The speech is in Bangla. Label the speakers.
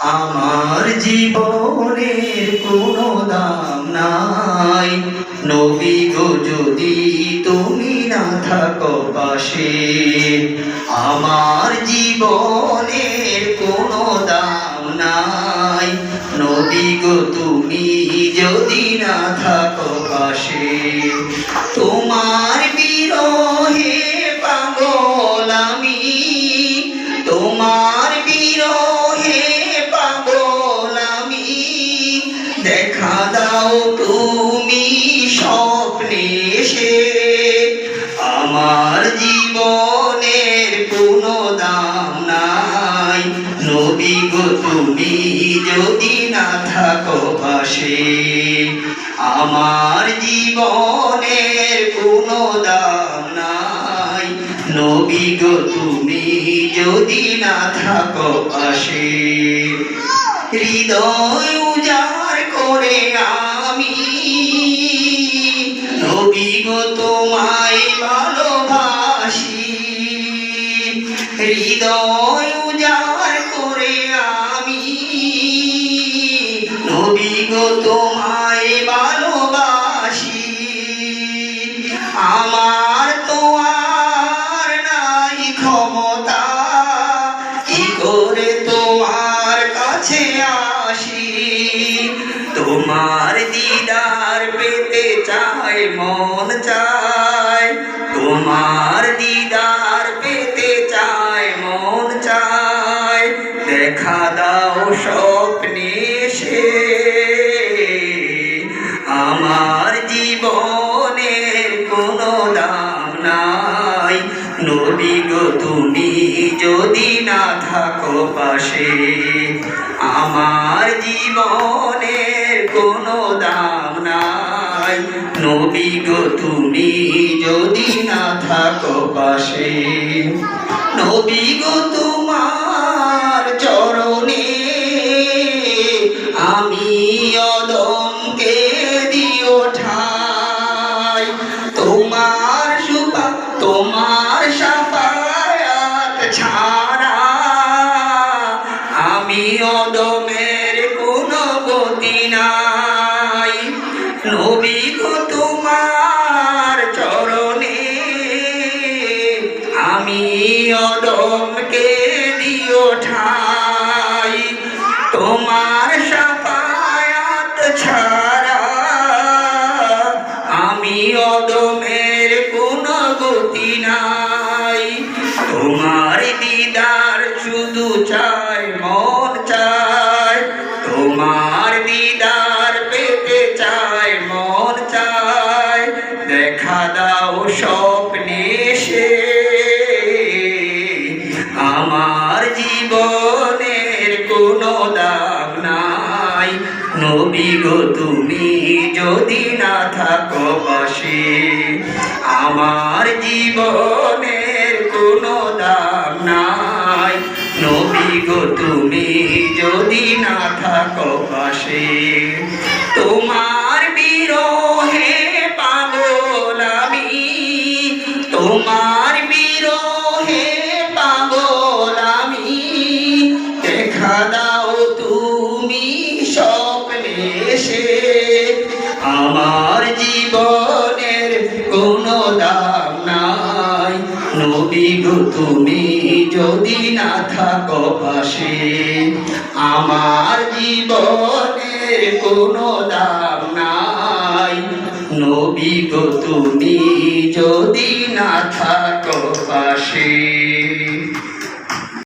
Speaker 1: আমার জীবনের কোনো দাম নাই। নবী গো, যদি তুমি না থাকো পাশে, আমার জীবনের কোনো দাম নাই। নবী গো, তুমি যদি না থাকো পাশে তোমার দাও তুমি স্বপ্নে সে আমার জীবনের কোনো দাম নাই। নবী গো, তুমি যদি না থাকো পাশে, আমার জীবনের কোনো দাম নাই। নবী গো, তুমি যদি না থাকো পাশে, হৃদয় উজাড় করে আমি নবী গো তোমায় ভালোবাসি। হৃদয় উজাড় করে আমি। নবী গো তোমায় দিদার পেতে চায়, মন চায়। তোমার দিদার পেতে চায়, মন চায়। দেখা দাও স্বপ্নে সে। আমার জীবনের কোনো দাম নাই। নবী গো তুমি যদি না থাকো পাশে, আমার জীবনের কোনো দাম নাই। নবী গো তুমি যদি না থাকো পাশে নবী গো তোমার অদমের কোনো গতি নাই। নবী গো তোমার চরণে, আমি অদমকে দিও ঠাই। তোমার সাফায়াত ছাড়া আমি অদমের কোনো গতি নাই। তোমার দিদার শুধু চায় মন চায় তোমার দিদার পেতে চায় মন চায় দেখা দাও স্বপ্নে সে। আমার জীবনের কোনো দাম নাই। নবী গো, তুমি যদি না থাকো পাশে, আমার জীবনের তুমি যদি না থাকো পাশে, তোমার বিরহে পাগল আমি। তোমার বিরহে পাগল আমি। দেখা দাও তুমি স্বপ্নে সে আমার জীবনের কোনো দাম নাই। নবী গো, তুমি যদি না থাকো পাশে আমার জীবনের কোনো দাম নাই। নবী গো, তুমি যদি না থাকো পাশে